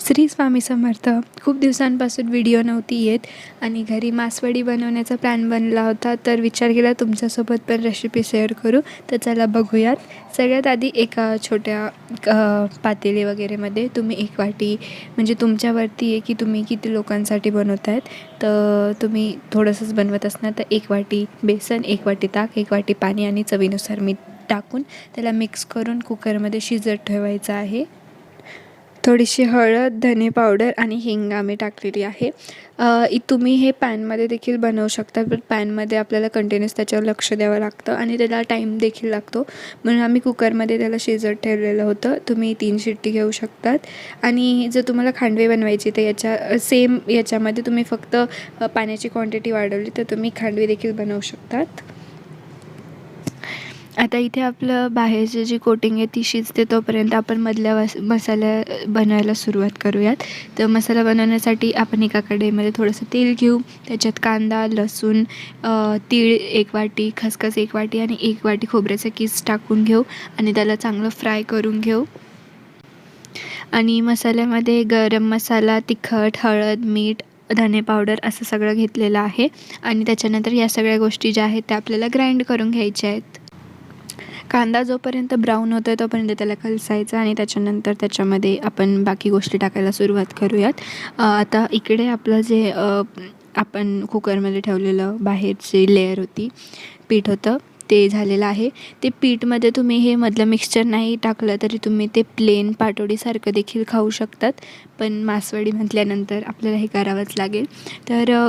श्री स्वामी समर्थ. खूप दिवसांपासून व्हिडिओ नव्हती येत आणि घरी मासवडी बनवण्याचा प्लॅन बनला होता. तर विचार केला तुमच्यासोबत पण रेसिपी शेअर करू. तर चला बघूयात. सगळ्यात आधी एका छोट्या पातेली वगैरेमध्ये तुम्ही एक वाटी म्हणजे तुमच्यावरती आहे की तुम्ही किती लोकांसाठी बनवत आहेत तर तुम्ही थोडंसंच बनवत असणार तर एक वाटी बेसन एक वाटी ताक एक वाटी पाणी आणि चवीनुसार मीठ टाकून त्याला मिक्स करून कुकरमध्ये शिजत ठेवायचं आहे. थोडीशी हळद धने पावडर आणि हिंग आम्ही टाकलेली आहे. इ- तुम्ही हे पॅनमध्ये देखील बनवू शकता पण पॅनमध्ये आपल्याला कंटिन्यूस त्याच्यावर लक्ष द्यावं लागतं आणि त्याला टाईम देखील लागतो. म्हणून आम्ही कुकरमध्ये त्याला शिजत ठेवलेलं होतं. तुम्ही तीन शिट्टी घेऊ शकतात. आणि जर तुम्हाला खांडवे बनवायची तर याच्या सेम याच्यामध्ये तुम्ही फक्त पाण्याची क्वांटिटी वाढवली तर तुम्ही खांडवे देखील बनवू शकतात. आता इथे आपलं बाहेरची जी कोटिंग आहे ती शिजते तोपर्यंत आपण मधल्या वस मसाला बनवायला सुरुवात करूयात. तर मसाला बनवण्यासाठी आपण एका कढईमध्ये थोडंसं तेल घेऊ. त्याच्यात कांदा लसूण तीळ एक वाटी खसखस एक वाटी आणि एक वाटी खोबऱ्याचा किस टाकून घेऊ आणि त्याला चांगलं फ्राय करून घेऊ. आणि मसाल्यामध्ये गरम मसाला तिखट हळद मीठ धने पावडर असं सगळं घेतलेलं आहे. आणि त्याच्यानंतर या सगळ्या गोष्टी ज्या आहेत त्या आपल्याला ग्राइंड करून घ्यायच्या आहेत. कांदा जोपर्यंत ब्राऊन होतो आहे तोपर्यंत त्याला कलसायचं आणि त्याच्यानंतर त्याच्यामध्ये आपण बाकी गोष्टी टाकायला सुरुवात करूयात. आता इकडे आपलं जे आपण कुकरमध्ये ठेवलेलं बाहेरची लेअर होती पीठ होतं ते झालेलं आहे. ते पीठमध्ये तुम्ही हे मधलं मिक्सचर नाही टाकलं तरी तुम्ही ते प्लेन पाटोडीसारखं देखील खाऊ शकतात. पण मासवडी म्हटल्यानंतर आपल्याला हे करावंच लागेल. तर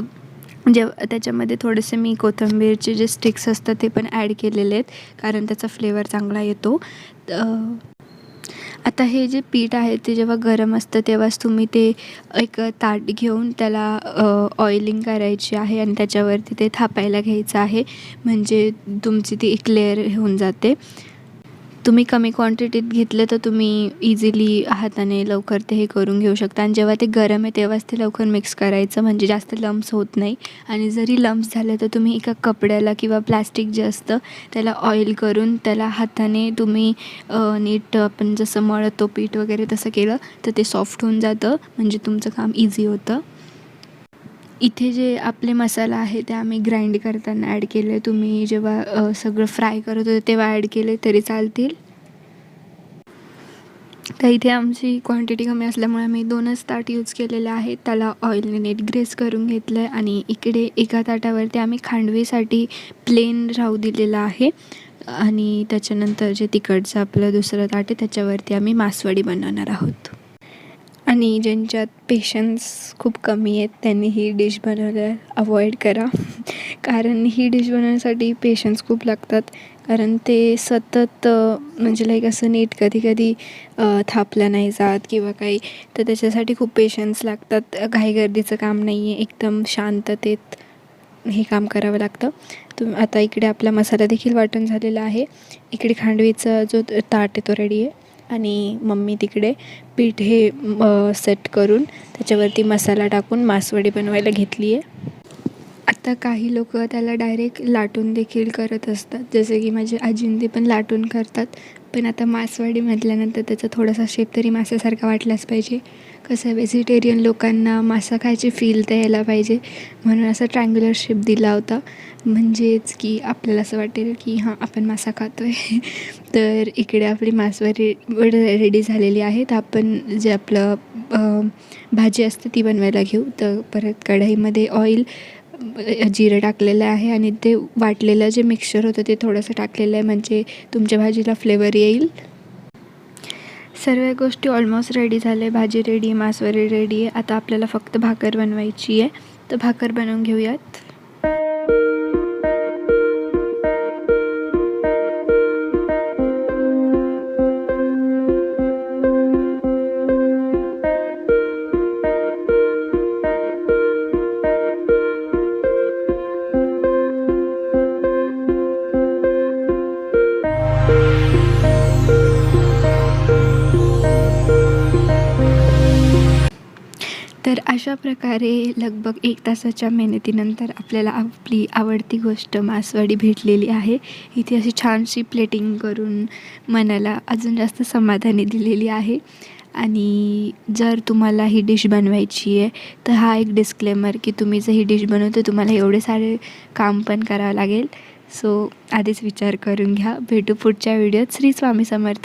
जेव त्याच्यामध्ये थोडेसे मी कोथिंबीरचे जे स्टिक्स असतात ते पण ॲड केलेले आहेत कारण त्याचा फ्लेवर चांगला येतो. आता हे जे पीठ आहे ते जेव्हा गरम असतं तेव्हाच तुम्ही ते एक ताट घेऊन त्याला ऑइलिंग करायची आहे आणि त्याच्यावरती ते थापायला घ्यायचं आहे. म्हणजे तुमची ती एक लेअर होऊन जाते. तुम्ही कमी क्वांटिटीत घेतलं तर तुम्ही इझिली हाताने लवकर ते हे करून घेऊ शकता. आणि जेव्हा ते गरम आहे तेव्हाच ते लवकर मिक्स करायचं. म्हणजे जास्त लम्स होत नाही. आणि जरी लम्स झाले तर तुम्ही एका कपड्याला किंवा प्लास्टिक जे असतं त्याला ऑइल करून त्याला हाताने तुम्ही नीट आपण जसं मळतो पीठ वगैरे तसं केलं तर ते सॉफ्ट होऊन जातं. म्हणजे तुमचं काम इझी होतं. इथे जे आपले मसाला आहे ते आम्ही ग्राइंड करताना ॲड केले. तुम्ही जेव्हा सगळं फ्राय करत होते तेव्हा ॲड केले तरी चालतील. तर इथे आमची क्वांटिटी कमी असल्यामुळे आम्ही दोनच ताट यूज केलेले आहेत. त्याला ऑइलने नीट ग्रेस करून घेतलं आहे आणि इकडे एका ताटावरती आम्ही खांडवीसाठी प्लेन राहू दिलेलं आहे. आणि त्याच्यानंतर जे तिकडचं आपलं दुसरं ताट आहे त्याच्यावरती आम्ही मासवडी बनवणार आहोत. आणि ज्यांच्यात पेशन्स खूप कमी आहेत त्यांनी ही डिश बनवायला अवॉइड करा. कारण ही डिश बनवण्यासाठी पेशन्स खूप लागतात. कारण ते सतत म्हणजे लाईक असं नीट कधी कधी थापलं नाही जात किंवा काही. तर त्याच्यासाठी खूप पेशन्स लागतात. घाईगर्दीचं काम नाही आहे एकदम शांततेत हे काम करावं लागतं. तुम आता इकडे आपला मसाला देखील वाटण झालेला आहे. इकडे खांडवीचा जो ताट आहे तो रेडी आहे. आणि मम्मी तिकडे पीठ हे सेट करून त्याच्यावरती मसाला टाकून मासवडी बनवायला घेतली आहे. आता काही लोक त्याला डायरेक्ट लाटून देखील करत असतात. जसे की माझे आजींदी पण लाटून करतात. पण आता मासवाडी म्हटल्यानंतर त्याचा थोडासा शेप तरी माशासारखा वाटलाच पाहिजे. कसं व्हेजिटेरियन लोकांना मासा खायची फील तर यायला पाहिजे. म्हणून असा ट्रँग्युलर शेप दिला होता. म्हणजेच की आपल्याला असं वाटेल की हां आपण मासा खातो आहे तर इकडे आपली मासवडी रेडी झालेली आहे तर आपण जे आपलं भाजी असते ती बनवायला घेऊ. तर परत कढईमध्ये ऑइल जिरं टाकलेलं आहे आणि ते वाटलेलं जे मिक्सचर होतं ते थोडंसं टाकलेलं आहे. म्हणजे तुमच्या भाजीला फ्लेवर येईल. सर्व गोष्टी ऑलमोस्ट रेडी झाले. भाजी रेडी मासवरी रेडी आहे आता आपल्याला फक्त भाकर बनवायची आहे. तर भाकर बनवून घेऊयात. तर अशा प्रकारे लगभग एक तासाच्या मेहनतीनंतर आपल्याला आपली आवडती गोष्ट मासवाडी भेटलेली आहे. इथे अशी छानशी प्लेटिंग करून मनाला अजून जास्त समाधानी दिलेली आहे. आणि जर तुम्हाला ही डिश बनवायची आहे तर हा एक डिस्क्लेमर की तुम्ही जर ही डिश बनवतो तुम्हाला एवढे सारे काम पण करावं लागेल. सो आधीच विचार करून घ्या. भेटू पुढच्या व्हिडिओत श्री स्वामी समर्थ.